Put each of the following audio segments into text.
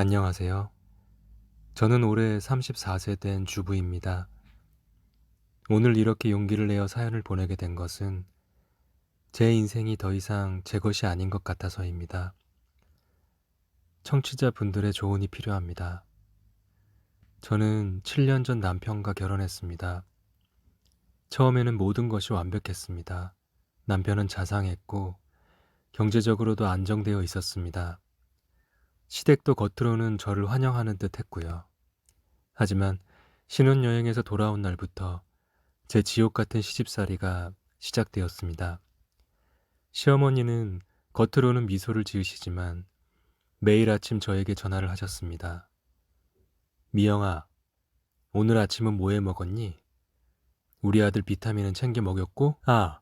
안녕하세요. 저는 올해 34세 된 주부입니다. 오늘 이렇게 용기를 내어 사연을 보내게 된 것은 제 인생이 더 이상 제 것이 아닌 것 같아서입니다. 청취자분들의 조언이 필요합니다. 저는 7년 전 남편과 결혼했습니다. 처음에는 모든 것이 완벽했습니다. 남편은 자상했고 경제적으로도 안정되어 있었습니다. 시댁도 겉으로는 저를 환영하는 듯 했고요. 하지만 신혼여행에서 돌아온 날부터 제 지옥 같은 시집살이가 시작되었습니다. 시어머니는 겉으로는 미소를 지으시지만 매일 아침 저에게 전화를 하셨습니다. 미영아, 오늘 아침은 뭐 해 먹었니? 우리 아들 비타민은 챙겨 먹였고, 아,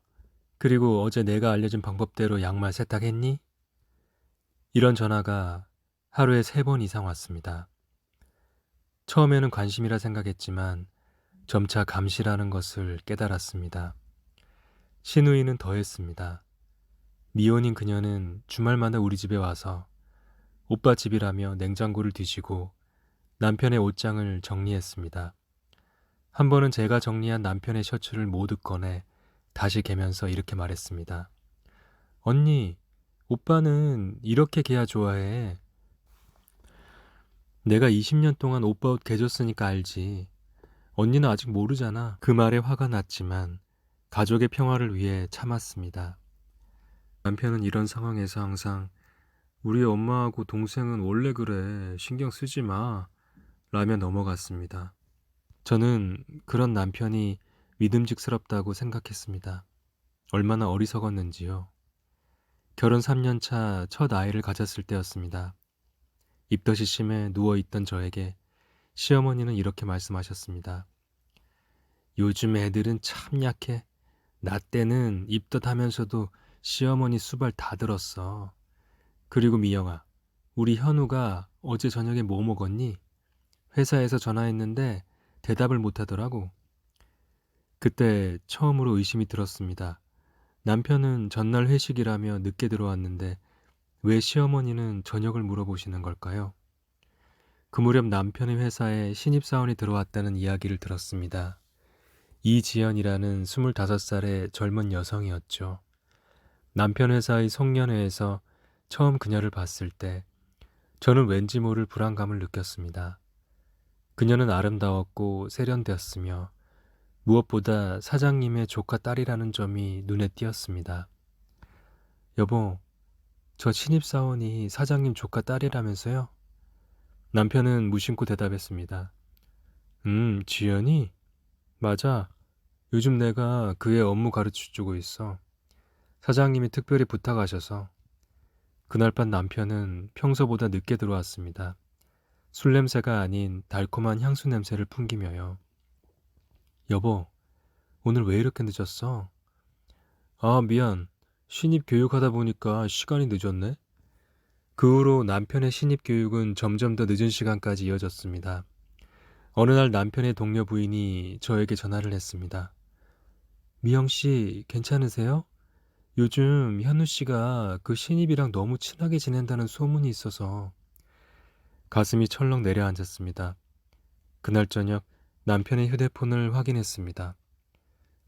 그리고 어제 내가 알려준 방법대로 양말 세탁했니? 이런 전화가 하루에 세 번 이상 왔습니다. 처음에는 관심이라 생각했지만 점차 감시라는 것을 깨달았습니다. 신우이는 더했습니다. 미혼인 그녀는 주말마다 우리 집에 와서 오빠 집이라며 냉장고를 뒤지고 남편의 옷장을 정리했습니다. 한 번은 제가 정리한 남편의 셔츠를 모두 꺼내 다시 개면서 이렇게 말했습니다. 언니, 오빠는 이렇게 개야 좋아해. 내가 20년 동안 오빠 옷 개줬으니까 알지. 언니는 아직 모르잖아. 그 말에 화가 났지만 가족의 평화를 위해 참았습니다. 남편은 이런 상황에서 항상 우리 엄마하고 동생은 원래 그래. 신경 쓰지 마. 라며 넘어갔습니다. 저는 그런 남편이 믿음직스럽다고 생각했습니다. 얼마나 어리석었는지요. 결혼 3년 차 첫 아이를 가졌을 때였습니다. 입덧이 심해 누워있던 저에게 시어머니는 이렇게 말씀하셨습니다. 요즘 애들은 참 약해. 나 때는 입덧하면서도 시어머니 수발 다 들었어. 그리고 미영아, 우리 현우가 어제 저녁에 뭐 먹었니? 회사에서 전화했는데 대답을 못 하더라고. 그때 처음으로 의심이 들었습니다. 남편은 전날 회식이라며 늦게 들어왔는데 왜 시어머니는 저녁을 물어보시는 걸까요? 그 무렵 남편의 회사에 신입사원이 들어왔다는 이야기를 들었습니다. 이지연이라는 25살의 젊은 여성이었죠. 남편 회사의 송년회에서 처음 그녀를 봤을 때 저는 왠지 모를 불안감을 느꼈습니다. 그녀는 아름다웠고 세련되었으며 무엇보다 사장님의 조카 딸이라는 점이 눈에 띄었습니다. 여보, 저 신입사원이 사장님 조카 딸이라면서요? 남편은 무심코 대답했습니다. 음, 지연이? 맞아. 요즘 내가 그의 업무 가르쳐 주고 있어. 사장님이 특별히 부탁하셔서. 그날 밤 남편은 평소보다 늦게 들어왔습니다. 술 냄새가 아닌 달콤한 향수 냄새를 풍기며요. 여보, 오늘 왜 이렇게 늦었어? 아, 미안. 신입 교육하다 보니까 시간이 늦었네. 그 후로 남편의 신입 교육은 점점 더 늦은 시간까지 이어졌습니다. 어느 날 남편의 동료 부인이 저에게 전화를 했습니다. 미영 씨, 괜찮으세요? 요즘 현우 씨가 그 신입이랑 너무 친하게 지낸다는 소문이 있어서 가슴이 철렁 내려앉았습니다. 그날 저녁 남편의 휴대폰을 확인했습니다.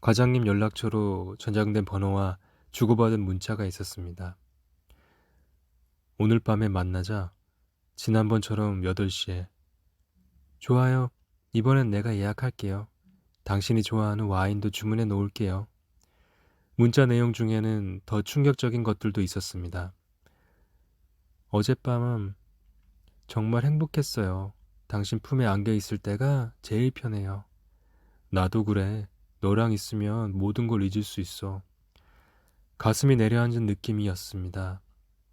과장님 연락처로 전장된 번호와 주고받은 문자가 있었습니다. 오늘 밤에 만나자 지난번처럼 8시에 좋아요. 이번엔 내가 예약할게요. 당신이 좋아하는 와인도 주문해 놓을게요. 문자 내용 중에는 더 충격적인 것들도 있었습니다. 어젯밤은 정말 행복했어요. 당신 품에 안겨 있을 때가 제일 편해요. 나도 그래. 너랑 있으면 모든 걸 잊을 수 있어. 가슴이 내려앉은 느낌이었습니다.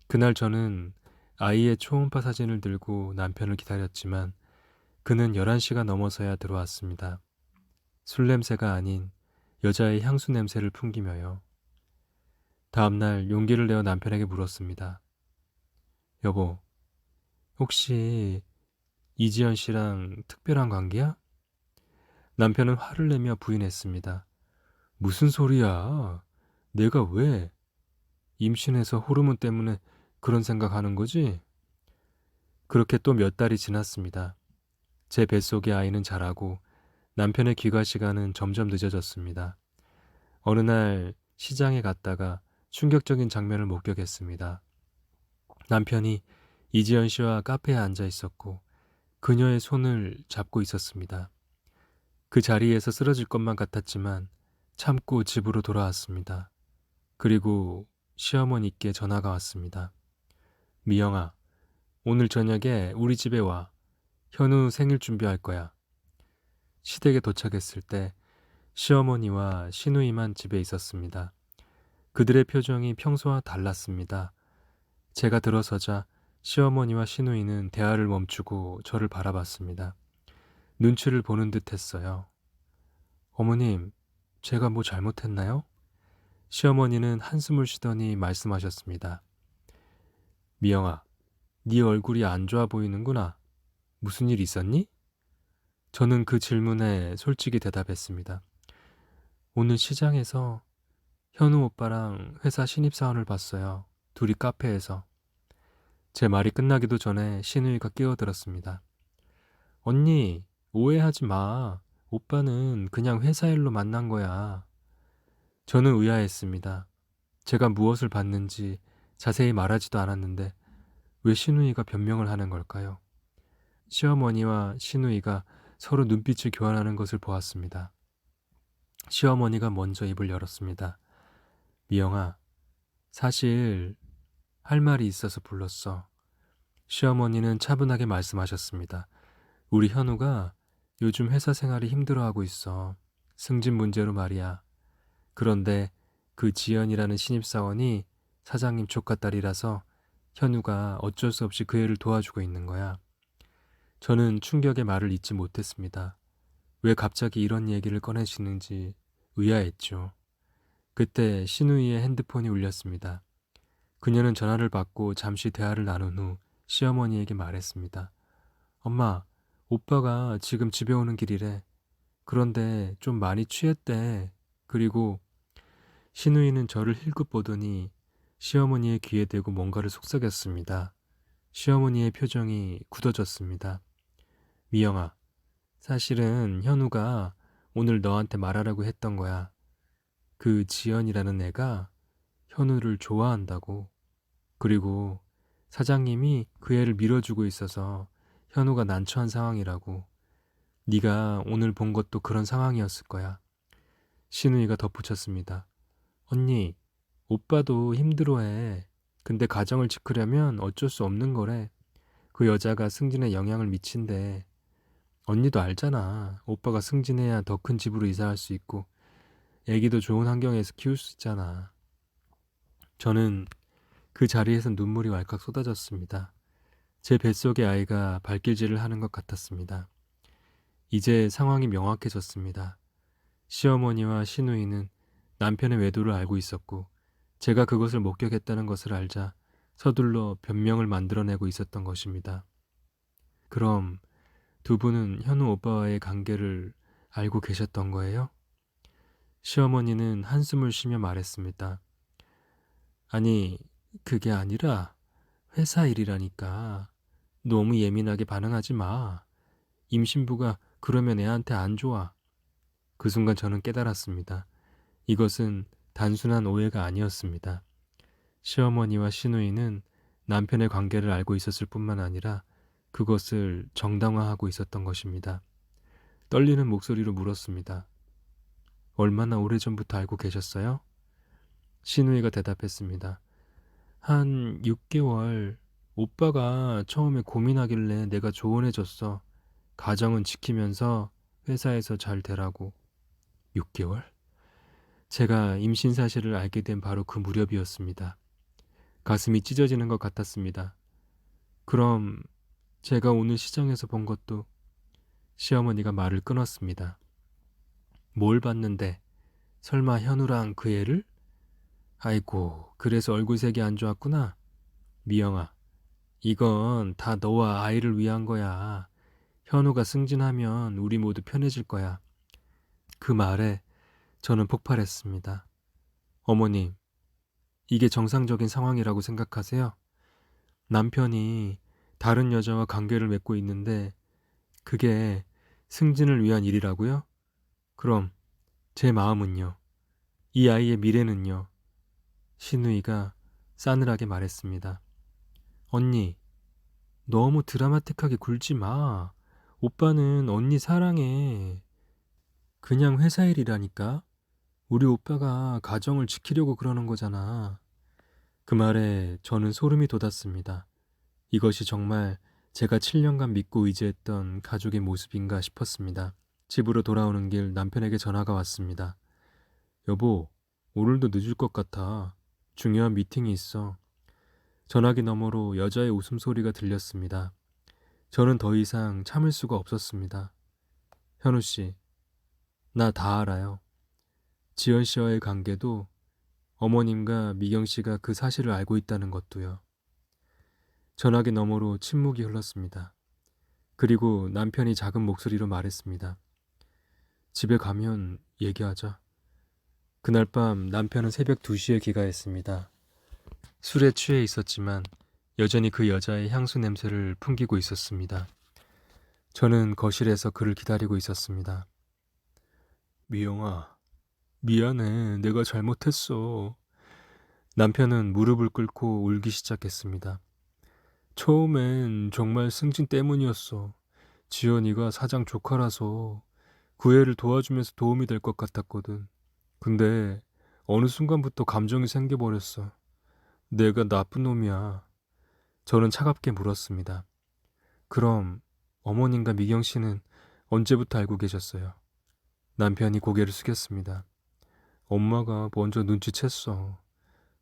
그날 저는 아이의 초음파 사진을 들고 남편을 기다렸지만 그는 11시가 넘어서야 들어왔습니다. 술 냄새가 아닌 여자의 향수 냄새를 풍기며요. 다음날 용기를 내어 남편에게 물었습니다. 여보, 혹시 이지연 씨랑 특별한 관계야? 남편은 화를 내며 부인했습니다. 무슨 소리야? 내가 왜? 임신해서 호르몬 때문에 그런 생각하는 거지? 그렇게 또 몇 달이 지났습니다. 제 뱃속의 아이는 자라고 남편의 귀가 시간은 점점 늦어졌습니다. 어느 날 시장에 갔다가 충격적인 장면을 목격했습니다. 남편이 이지연 씨와 카페에 앉아 있었고 그녀의 손을 잡고 있었습니다. 그 자리에서 쓰러질 것만 같았지만 참고 집으로 돌아왔습니다. 그리고 시어머니께 전화가 왔습니다. 미영아, 오늘 저녁에 우리 집에 와. 현우 생일 준비할 거야. 시댁에 도착했을 때 시어머니와 시누이만 집에 있었습니다. 그들의 표정이 평소와 달랐습니다. 제가 들어서자 시어머니와 시누이는 대화를 멈추고 저를 바라봤습니다. 눈치를 보는 듯 했어요. 어머님, 제가 뭐 잘못했나요? 시어머니는 한숨을 쉬더니 말씀하셨습니다. 미영아, 네 얼굴이 안 좋아 보이는구나. 무슨 일 있었니? 저는 그 질문에 솔직히 대답했습니다. 오늘 시장에서 현우 오빠랑 회사 신입사원을 봤어요. 둘이 카페에서. 제 말이 끝나기도 전에 신우이가 끼어들었습니다. 언니, 오해하지 마. 오빠는 그냥 회사 일로 만난 거야. 저는 의아했습니다. 제가 무엇을 봤는지 자세히 말하지도 않았는데 왜 신우이가 변명을 하는 걸까요? 시어머니와 신우이가 서로 눈빛을 교환하는 것을 보았습니다. 시어머니가 먼저 입을 열었습니다. 미영아, 사실 할 말이 있어서 불렀어. 시어머니는 차분하게 말씀하셨습니다. 우리 현우가 요즘 회사 생활이 힘들어하고 있어. 승진 문제로 말이야. 그런데 그 지연이라는 신입사원이 사장님 조카 딸이라서 현우가 어쩔 수 없이 그 애를 도와주고 있는 거야. 저는 충격의 말을 잇지 못했습니다. 왜 갑자기 이런 얘기를 꺼내시는지 의아했죠. 그때 신우이의 핸드폰이 울렸습니다. 그녀는 전화를 받고 잠시 대화를 나눈 후 시어머니에게 말했습니다. 엄마, 오빠가 지금 집에 오는 길이래. 그런데 좀 많이 취했대. 그리고 신우이는 저를 힐끗 보더니 시어머니의 귀에 대고 뭔가를 속삭였습니다. 시어머니의 표정이 굳어졌습니다. 미영아, 사실은 현우가 오늘 너한테 말하라고 했던 거야. 그 지연이라는 애가 현우를 좋아한다고. 그리고 사장님이 그 애를 밀어주고 있어서 현우가 난처한 상황이라고. 네가 오늘 본 것도 그런 상황이었을 거야. 신우이가 덧붙였습니다. 언니, 오빠도 힘들어해. 근데 가정을 지키려면 어쩔 수 없는 거래. 그 여자가 승진에 영향을 미친대. 언니도 알잖아. 오빠가 승진해야 더 큰 집으로 이사할 수 있고, 애기도 좋은 환경에서 키울 수 있잖아. 저는 그 자리에서 눈물이 왈칵 쏟아졌습니다. 제 뱃속의 아이가 발길질을 하는 것 같았습니다. 이제 상황이 명확해졌습니다. 시어머니와 시누이는 남편의 외도를 알고 있었고, 제가 그것을 목격했다는 것을 알자 서둘러 변명을 만들어내고 있었던 것입니다. 그럼 두 분은 현우 오빠와의 관계를 알고 계셨던 거예요? 시어머니는 한숨을 쉬며 말했습니다. 아니, 그게 아니라 회사 일이라니까. 너무 예민하게 반응하지 마. 임신부가 그러면 애한테 안 좋아. 그 순간 저는 깨달았습니다. 이것은 단순한 오해가 아니었습니다. 시어머니와 시누이는 남편의 관계를 알고 있었을 뿐만 아니라 그것을 정당화하고 있었던 것입니다. 떨리는 목소리로 물었습니다. 얼마나 오래전부터 알고 계셨어요? 시누이가 대답했습니다. 한 6개월 오빠가 처음에 고민하길래 내가 조언해줬어. 가정은 지키면서 회사에서 잘 되라고. 6개월? 제가 임신 사실을 알게 된 바로 그 무렵이었습니다. 가슴이 찢어지는 것 같았습니다. 그럼 제가 오늘 시장에서 본 것도 시어머니가 말을 끊었습니다. 뭘 봤는데 설마 현우랑 그 애를? 아이고 그래서 얼굴색이 안 좋았구나. 미영아 이건 다 너와 아이를 위한 거야. 현우가 승진하면 우리 모두 편해질 거야. 그 말에 저는 폭발했습니다. 어머님, 이게 정상적인 상황이라고 생각하세요? 남편이 다른 여자와 관계를 맺고 있는데 그게 승진을 위한 일이라고요? 그럼 제 마음은요? 이 아이의 미래는요? 신우이가 싸늘하게 말했습니다. 언니, 너무 드라마틱하게 굴지 마. 오빠는 언니 사랑해. 그냥 회사 일이라니까? 우리 오빠가 가정을 지키려고 그러는 거잖아. 그 말에 저는 소름이 돋았습니다. 이것이 정말 제가 7년간 믿고 의지했던 가족의 모습인가 싶었습니다. 집으로 돌아오는 길 남편에게 전화가 왔습니다. 여보, 오늘도 늦을 것 같아. 중요한 미팅이 있어. 전화기 너머로 여자의 웃음소리가 들렸습니다. 저는 더 이상 참을 수가 없었습니다. 현우 씨, 나 다 알아요. 지연 씨와의 관계도 어머님과 미경 씨가 그 사실을 알고 있다는 것도요. 전화기 너머로 침묵이 흘렀습니다. 그리고 남편이 작은 목소리로 말했습니다. 집에 가면 얘기하자. 그날 밤 남편은 새벽 2시에 귀가했습니다. 술에 취해 있었지만 여전히 그 여자의 향수 냄새를 풍기고 있었습니다. 저는 거실에서 그를 기다리고 있었습니다. 미영아, 미안해. 내가 잘못했어. 남편은 무릎을 꿇고 울기 시작했습니다. 처음엔 정말 승진 때문이었어. 지연이가 사장 조카라서 그 애를 도와주면서 도움이 될 것 같았거든. 근데 어느 순간부터 감정이 생겨버렸어. 내가 나쁜 놈이야. 저는 차갑게 물었습니다. 그럼 어머님과 미경 씨는 언제부터 알고 계셨어요? 남편이 고개를 숙였습니다. 엄마가 먼저 눈치챘어.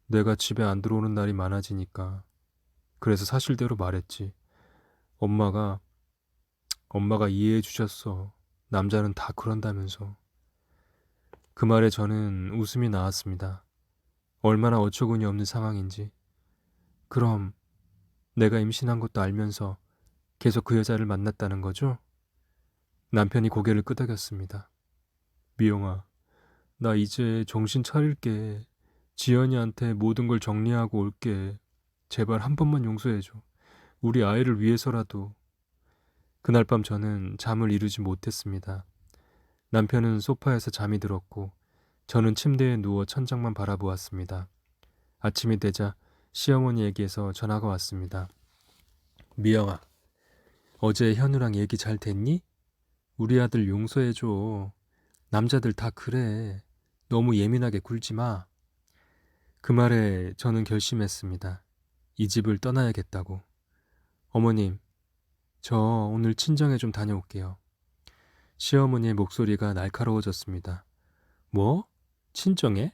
내가 집에 안 들어오는 날이 많아지니까. 그래서 사실대로 말했지. 엄마가, 엄마가 이해해 주셨어. 남자는 다 그런다면서. 그 말에 저는 웃음이 나왔습니다. 얼마나 어처구니 없는 상황인지. 그럼 내가 임신한 것도 알면서 계속 그 여자를 만났다는 거죠? 남편이 고개를 끄덕였습니다. 미영아, 나 이제 정신 차릴게. 지연이한테 모든 걸 정리하고 올게. 제발 한 번만 용서해줘. 우리 아이를 위해서라도. 그날 밤 저는 잠을 이루지 못했습니다. 남편은 소파에서 잠이 들었고, 저는 침대에 누워 천장만 바라보았습니다. 아침이 되자 시어머니에게서 전화가 왔습니다. 미영아, 어제 현우랑 얘기 잘 됐니? 우리 아들 용서해줘. 남자들 다 그래. 너무 예민하게 굴지 마. 그 말에 저는 결심했습니다. 이 집을 떠나야겠다고. 어머님, 저 오늘 친정에 좀 다녀올게요. 시어머니의 목소리가 날카로워졌습니다. 뭐? 친정에?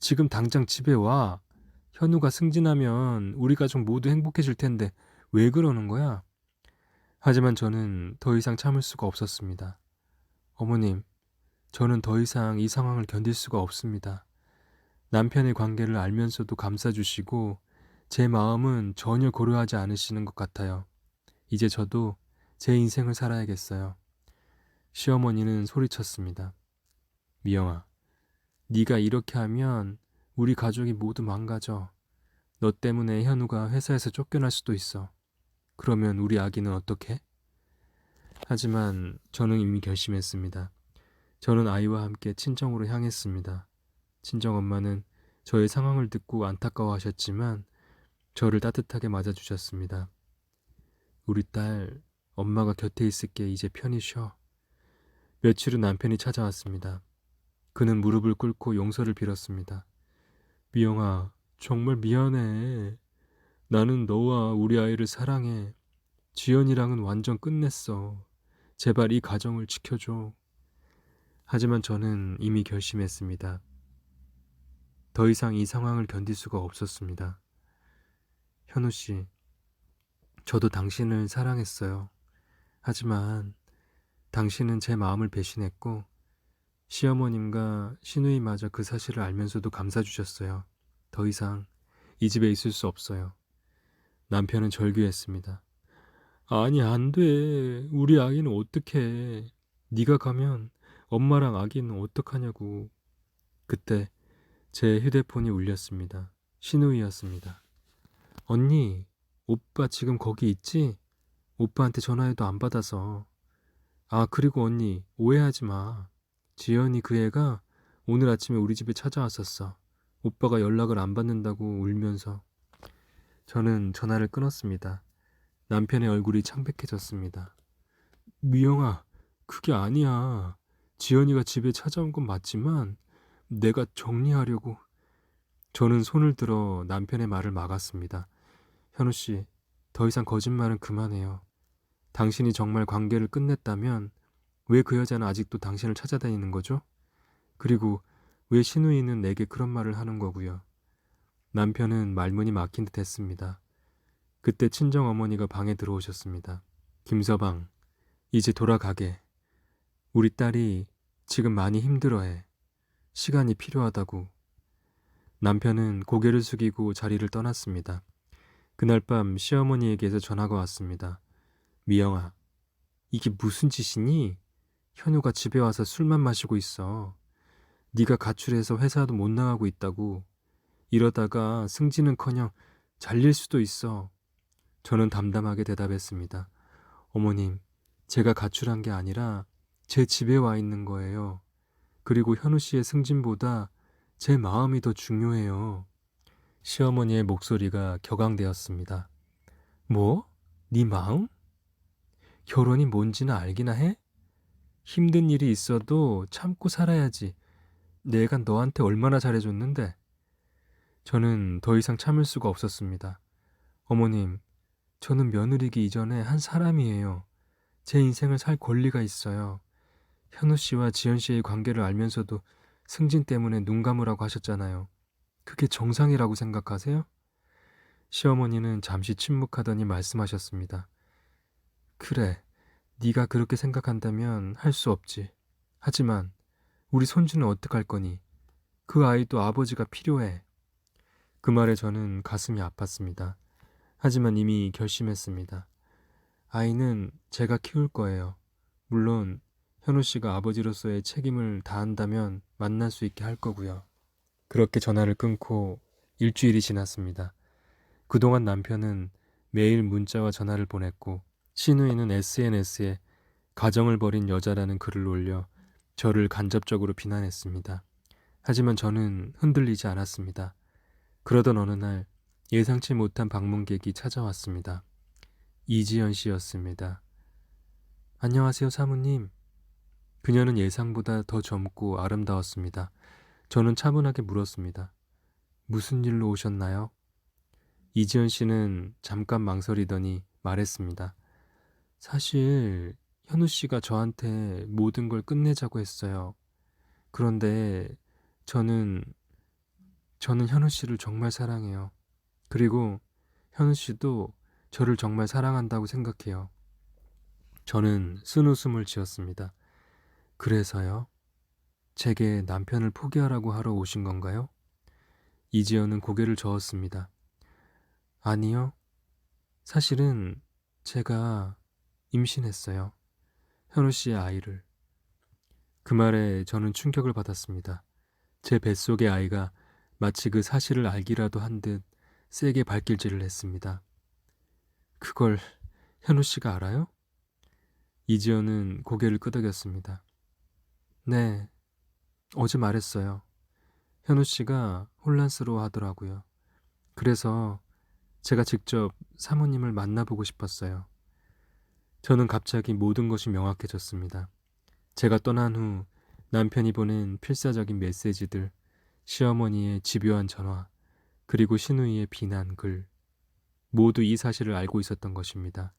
지금 당장 집에 와. 현우가 승진하면 우리 가족 모두 행복해질 텐데 왜 그러는 거야? 하지만 저는 더 이상 참을 수가 없었습니다. 어머님, 저는 더 이상 이 상황을 견딜 수가 없습니다. 남편의 관계를 알면서도 감싸주시고 제 마음은 전혀 고려하지 않으시는 것 같아요. 이제 저도 제 인생을 살아야겠어요. 시어머니는 소리쳤습니다. 미영아, 네가 이렇게 하면 우리 가족이 모두 망가져. 너 때문에 현우가 회사에서 쫓겨날 수도 있어. 그러면 우리 아기는 어떻게? 하지만 저는 이미 결심했습니다. 저는 아이와 함께 친정으로 향했습니다. 친정 엄마는 저의 상황을 듣고 안타까워하셨지만 저를 따뜻하게 맞아주셨습니다. 우리 딸, 엄마가 곁에 있을게 이제 편히 쉬어. 며칠 후 남편이 찾아왔습니다. 그는 무릎을 꿇고 용서를 빌었습니다. 미영아, 정말 미안해. 나는 너와 우리 아이를 사랑해. 지연이랑은 완전 끝냈어. 제발 이 가정을 지켜줘. 하지만 저는 이미 결심했습니다. 더 이상 이 상황을 견딜 수가 없었습니다. 현우 씨, 저도 당신을 사랑했어요. 하지만 당신은 제 마음을 배신했고 시어머님과 시누이마저 그 사실을 알면서도 감싸 주셨어요. 더 이상 이 집에 있을 수 없어요. 남편은 절규했습니다. 아니 안 돼. 우리 아기는 어떡해. 네가 가면 엄마랑 아기는 어떡하냐고. 그때 제 휴대폰이 울렸습니다. 신우이였습니다. 언니, 오빠 지금 거기 있지? 오빠한테 전화해도 안 받아서. 아, 그리고 언니, 오해하지 마. 지연이 그 애가 오늘 아침에 우리 집에 찾아왔었어. 오빠가 연락을 안 받는다고 울면서. 저는 전화를 끊었습니다. 남편의 얼굴이 창백해졌습니다. 미영아, 그게 아니야. 지연이가 집에 찾아온 건 맞지만 내가 정리하려고. 저는 손을 들어 남편의 말을 막았습니다. 현우 씨, 더 이상 거짓말은 그만해요. 당신이 정말 관계를 끝냈다면 왜 그 여자는 아직도 당신을 찾아다니는 거죠? 그리고 왜 신우이는 내게 그런 말을 하는 거고요? 남편은 말문이 막힌 듯 했습니다. 그때 친정 어머니가 방에 들어오셨습니다. 김서방, 이제 돌아가게. 우리 딸이 지금 많이 힘들어해. 시간이 필요하다고. 남편은 고개를 숙이고 자리를 떠났습니다. 그날 밤 시어머니에게서 전화가 왔습니다. 미영아, 이게 무슨 짓이니? 현우가 집에 와서 술만 마시고 있어. 네가 가출해서 회사도 못 나가고 있다고. 이러다가 승진은커녕 잘릴 수도 있어. 저는 담담하게 대답했습니다. 어머님, 제가 가출한 게 아니라 제 집에 와 있는 거예요. 그리고 현우 씨의 승진보다 제 마음이 더 중요해요. 시어머니의 목소리가 격앙되었습니다. 뭐? 네 마음? 결혼이 뭔지는 알기나 해? 힘든 일이 있어도 참고 살아야지. 내가 너한테 얼마나 잘해줬는데. 저는 더 이상 참을 수가 없었습니다. 어머님, 저는 며느리기 이전에 한 사람이에요. 제 인생을 살 권리가 있어요. 현우 씨와 지연 씨의 관계를 알면서도 승진 때문에 눈 감으라고 하셨잖아요. 그게 정상이라고 생각하세요? 시어머니는 잠시 침묵하더니 말씀하셨습니다. 그래, 네가 그렇게 생각한다면 할 수 없지. 하지만 우리 손주는 어떡할 거니? 그 아이도 아버지가 필요해. 그 말에 저는 가슴이 아팠습니다. 하지만 이미 결심했습니다. 아이는 제가 키울 거예요. 물론 현우 씨가 아버지로서의 책임을 다한다면 만날 수 있게 할 거고요. 그렇게 전화를 끊고 일주일이 지났습니다. 그동안 남편은 매일 문자와 전화를 보냈고 신우이는 SNS에 가정을 버린 여자라는 글을 올려 저를 간접적으로 비난했습니다. 하지만 저는 흔들리지 않았습니다. 그러던 어느 날 예상치 못한 방문객이 찾아왔습니다. 이지연 씨였습니다. 안녕하세요, 사모님. 그녀는 예상보다 더 젊고 아름다웠습니다. 저는 차분하게 물었습니다. 무슨 일로 오셨나요? 이지연 씨는 잠깐 망설이더니 말했습니다. 사실 현우 씨가 저한테 모든 걸 끝내자고 했어요. 그런데 저는 저는 현우 씨를 정말 사랑해요. 그리고 현우 씨도 저를 정말 사랑한다고 생각해요. 저는 쓴 웃음을 지었습니다. 그래서요? 제게 남편을 포기하라고 하러 오신 건가요? 이지연은 고개를 저었습니다. 아니요. 사실은 제가 임신했어요. 현우 씨의 아이를. 그 말에 저는 충격을 받았습니다. 제 뱃속의 아이가 마치 그 사실을 알기라도 한 듯 세게 발길질을 했습니다. 그걸 현우 씨가 알아요? 이지연은 고개를 끄덕였습니다. 네, 어제 말했어요. 현우 씨가 혼란스러워 하더라고요. 그래서 제가 직접 사모님을 만나보고 싶었어요. 저는 갑자기 모든 것이 명확해졌습니다. 제가 떠난 후 남편이 보낸 필사적인 메시지들, 시어머니의 집요한 전화, 그리고 신우이의 비난 글, 모두 이 사실을 알고 있었던 것입니다.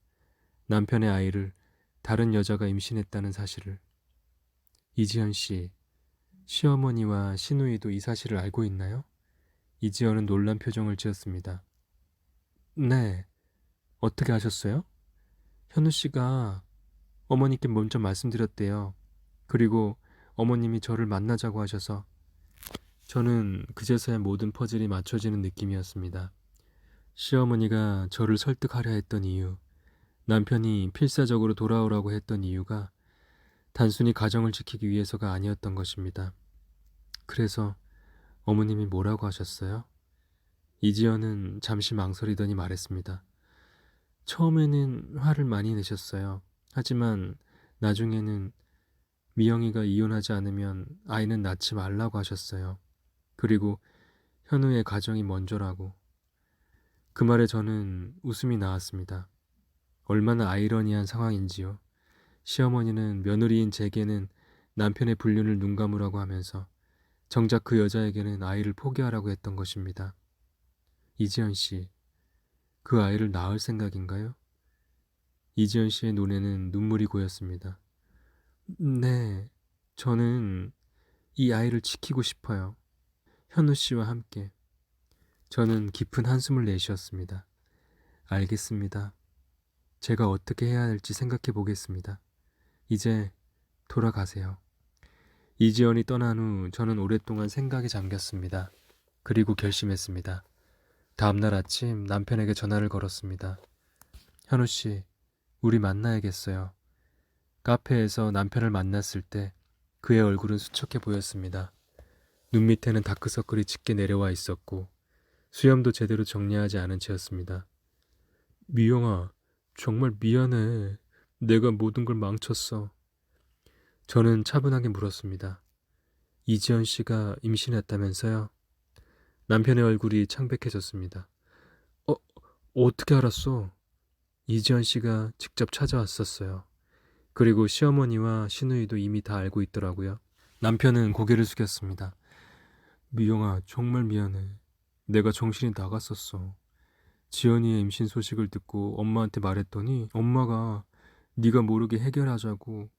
남편의 아이를 다른 여자가 임신했다는 사실을. 이지연 씨, 시어머니와 신우이도 이 사실을 알고 있나요? 이지연은 놀란 표정을 지었습니다. 네. 어떻게 하셨어요? 현우 씨가 어머니께 먼저 말씀드렸대요. 그리고 어머님이 저를 만나자고 하셔서 저는 그제서야 모든 퍼즐이 맞춰지는 느낌이었습니다. 시어머니가 저를 설득하려 했던 이유, 남편이 필사적으로 돌아오라고 했던 이유가 단순히 가정을 지키기 위해서가 아니었던 것입니다. 그래서 어머님이 뭐라고 하셨어요? 이지연은 잠시 망설이더니 말했습니다. 처음에는 화를 많이 내셨어요. 하지만 나중에는 미영이가 이혼하지 않으면 아이는 낳지 말라고 하셨어요. 그리고 현우의 가정이 먼저라고. 그 말에 저는 웃음이 나왔습니다. 얼마나 아이러니한 상황인지요. 시어머니는 며느리인 제게는 남편의 불륜을 눈 감으라고 하면서 정작 그 여자에게는 아이를 포기하라고 했던 것입니다. 이지연 씨, 그 아이를 낳을 생각인가요? 이지연 씨의 눈에는 눈물이 고였습니다. 네, 저는 이 아이를 지키고 싶어요. 현우 씨와 함께. 저는 깊은 한숨을 내쉬었습니다. 알겠습니다. 제가 어떻게 해야 할지 생각해 보겠습니다. 이제 돌아가세요. 이지연이 떠난 후 저는 오랫동안 생각에 잠겼습니다. 그리고 결심했습니다. 다음날 아침 남편에게 전화를 걸었습니다. 현우 씨, 우리 만나야겠어요. 카페에서 남편을 만났을 때 그의 얼굴은 수척해 보였습니다. 눈 밑에는 다크서클이 짙게 내려와 있었고 수염도 제대로 정리하지 않은 채였습니다. 미영아, 정말 미안해. 내가 모든 걸 망쳤어. 저는 차분하게 물었습니다. 이지연 씨가 임신했다면서요? 남편의 얼굴이 창백해졌습니다. 어, 어떻게 알았어? 이지연 씨가 직접 찾아왔었어요. 그리고 시어머니와 시누이도 이미 다 알고 있더라고요. 남편은 고개를 숙였습니다. 미영아, 정말 미안해. 내가 정신이 나갔었어. 지연이의 임신 소식을 듣고 엄마한테 말했더니 엄마가 네가 모르게 해결하자고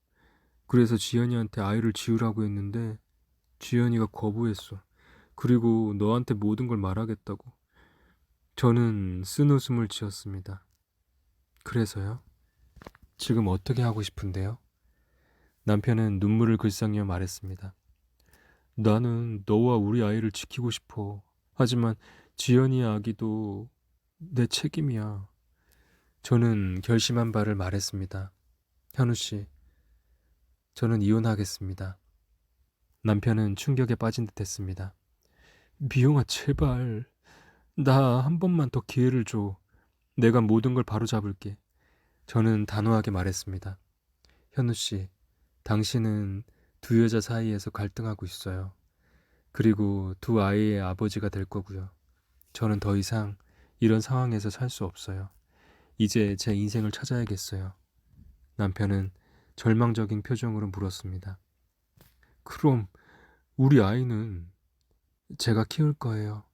그래서 지연이한테 아이를 지우라고 했는데 지연이가 거부했어. 그리고 너한테 모든 걸 말하겠다고. 저는 쓴 웃음을 지었습니다. 그래서요? 지금 어떻게 하고 싶은데요? 남편은 눈물을 글썽여 말했습니다. 나는 너와 우리 아이를 지키고 싶어. 하지만 지연이의 아기도 내 책임이야. 저는 결심한 바를 말했습니다. 현우 씨, 저는 이혼하겠습니다. 남편은 충격에 빠진 듯 했습니다. 미영아, 제발. 나 한 번만 더 기회를 줘. 내가 모든 걸 바로잡을게. 저는 단호하게 말했습니다. 현우 씨, 당신은 두 여자 사이에서 갈등하고 있어요. 그리고 두 아이의 아버지가 될 거고요. 저는 더 이상 이런 상황에서 살 수 없어요. 이제 제 인생을 찾아야겠어요. 남편은 절망적인 표정으로 물었습니다. 그럼 우리 아이는 제가 키울 거예요.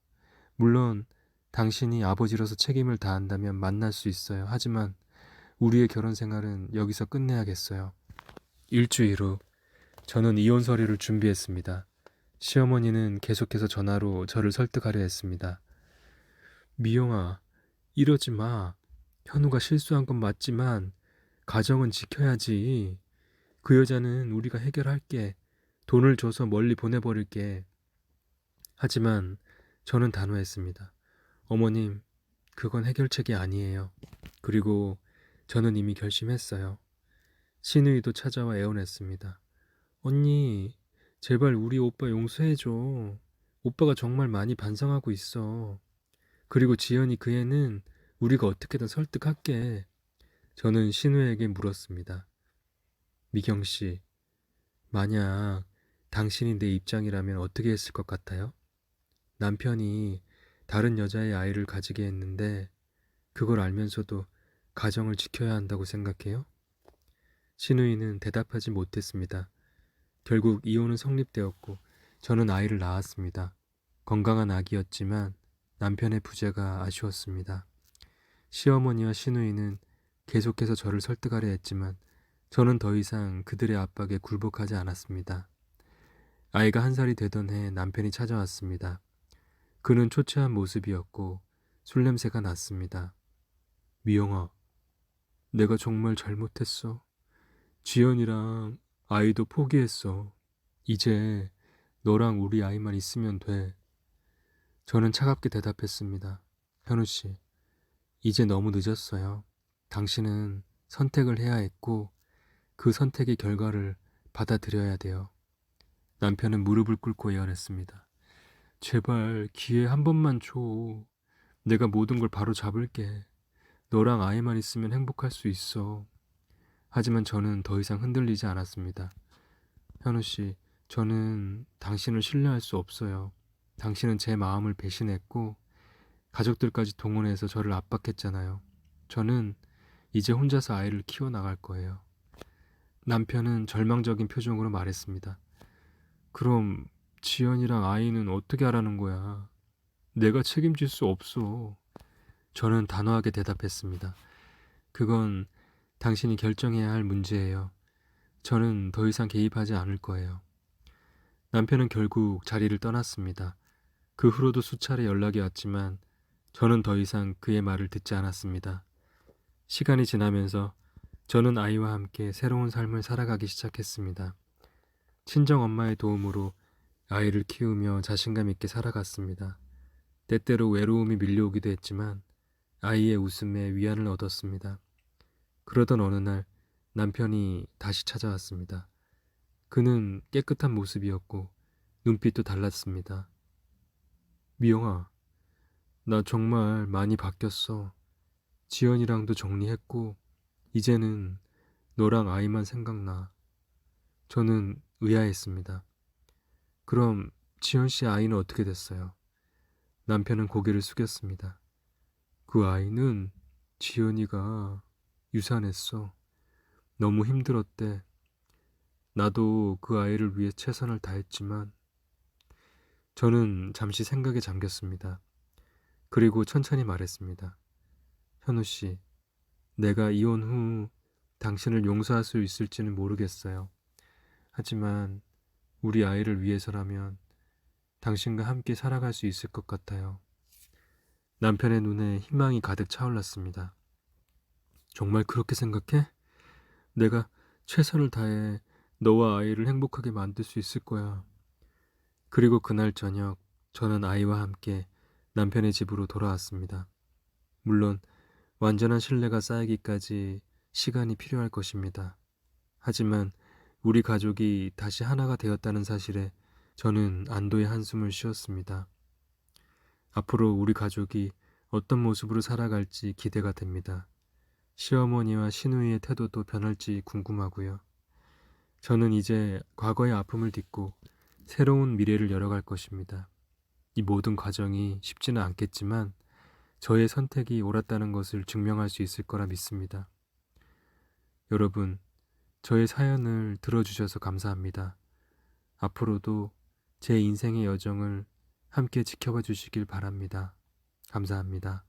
물론 당신이 아버지로서 책임을 다한다면 만날 수 있어요. 하지만 우리의 결혼 생활은 여기서 끝내야겠어요. 일주일 후 저는 이혼 서류를 준비했습니다. 시어머니는 계속해서 전화로 저를 설득하려 했습니다. 미영아, 이러지 마. 현우가 실수한 건 맞지만 가정은 지켜야지. 그 여자는 우리가 해결할게. 돈을 줘서 멀리 보내버릴게. 하지만 저는 단호했습니다. 어머님, 그건 해결책이 아니에요. 그리고 저는 이미 결심했어요. 신우이도 찾아와 애원했습니다. 언니, 제발 우리 오빠 용서해줘. 오빠가 정말 많이 반성하고 있어. 그리고 지연이 그 애는 우리가 어떻게든 설득할게. 저는 신우에게 물었습니다. 미경 씨, 만약 당신이 내 입장이라면 어떻게 했을 것 같아요? 남편이 다른 여자의 아이를 가지게 했는데 그걸 알면서도 가정을 지켜야 한다고 생각해요? 신우이는 대답하지 못했습니다. 결국 이혼은 성립되었고 저는 아이를 낳았습니다. 건강한 아기였지만 남편의 부재가 아쉬웠습니다. 시어머니와 신우이는 계속해서 저를 설득하려 했지만 저는 더 이상 그들의 압박에 굴복하지 않았습니다. 아이가 한 살이 되던 해 남편이 찾아왔습니다. 그는 초췌한 모습이었고 술 냄새가 났습니다. 미영아, 내가 정말 잘못했어. 지연이랑 아이도 포기했어. 이제 너랑 우리 아이만 있으면 돼. 저는 차갑게 대답했습니다. 현우 씨, 이제 너무 늦었어요. 당신은 선택을 해야 했고 그 선택의 결과를 받아들여야 돼요. 남편은 무릎을 꿇고 예언했습니다. 제발 기회 한 번만 줘. 내가 모든 걸 바로 잡을게. 너랑 아이만 있으면 행복할 수 있어. 하지만 저는 더 이상 흔들리지 않았습니다. 현우 씨, 저는 당신을 신뢰할 수 없어요. 당신은 제 마음을 배신했고, 가족들까지 동원해서 저를 압박했잖아요. 저는 이제 혼자서 아이를 키워나갈 거예요. 남편은 절망적인 표정으로 말했습니다. 그럼 지연이랑 아이는 어떻게 하라는 거야? 내가 책임질 수 없어. 저는 단호하게 대답했습니다. 그건 당신이 결정해야 할 문제예요. 저는 더 이상 개입하지 않을 거예요. 남편은 결국 자리를 떠났습니다. 그 후로도 수차례 연락이 왔지만 저는 더 이상 그의 말을 듣지 않았습니다. 시간이 지나면서 저는 아이와 함께 새로운 삶을 살아가기 시작했습니다. 친정 엄마의 도움으로 아이를 키우며 자신감 있게 살아갔습니다. 때때로 외로움이 밀려오기도 했지만 아이의 웃음에 위안을 얻었습니다. 그러던 어느 날 남편이 다시 찾아왔습니다. 그는 깨끗한 모습이었고 눈빛도 달랐습니다. 미영아, 나 정말 많이 바뀌었어. 지연이랑도 정리했고 이제는 너랑 아이만 생각나. 저는 의아했습니다. 그럼 지연 씨 아이는 어떻게 됐어요? 남편은 고개를 숙였습니다. 그 아이는 지연이가 유산했어. 너무 힘들었대. 나도 그 아이를 위해 최선을 다했지만 저는 잠시 생각에 잠겼습니다. 그리고 천천히 말했습니다. 현우 씨, 내가 이혼 후 당신을 용서할 수 있을지는 모르겠어요. 하지만 우리 아이를 위해서라면 당신과 함께 살아갈 수 있을 것 같아요. 남편의 눈에 희망이 가득 차올랐습니다. 정말 그렇게 생각해? 내가 최선을 다해 너와 아이를 행복하게 만들 수 있을 거야. 그리고 그날 저녁 저는 아이와 함께 남편의 집으로 돌아왔습니다. 물론 완전한 신뢰가 쌓이기까지 시간이 필요할 것입니다. 하지만 우리 가족이 다시 하나가 되었다는 사실에 저는 안도의 한숨을 쉬었습니다. 앞으로 우리 가족이 어떤 모습으로 살아갈지 기대가 됩니다. 시어머니와 시누이의 태도도 변할지 궁금하고요. 저는 이제 과거의 아픔을 딛고 새로운 미래를 열어갈 것입니다. 이 모든 과정이 쉽지는 않겠지만 저의 선택이 옳았다는 것을 증명할 수 있을 거라 믿습니다. 여러분, 저의 사연을 들어주셔서 감사합니다. 앞으로도 제 인생의 여정을 함께 지켜봐 주시길 바랍니다. 감사합니다.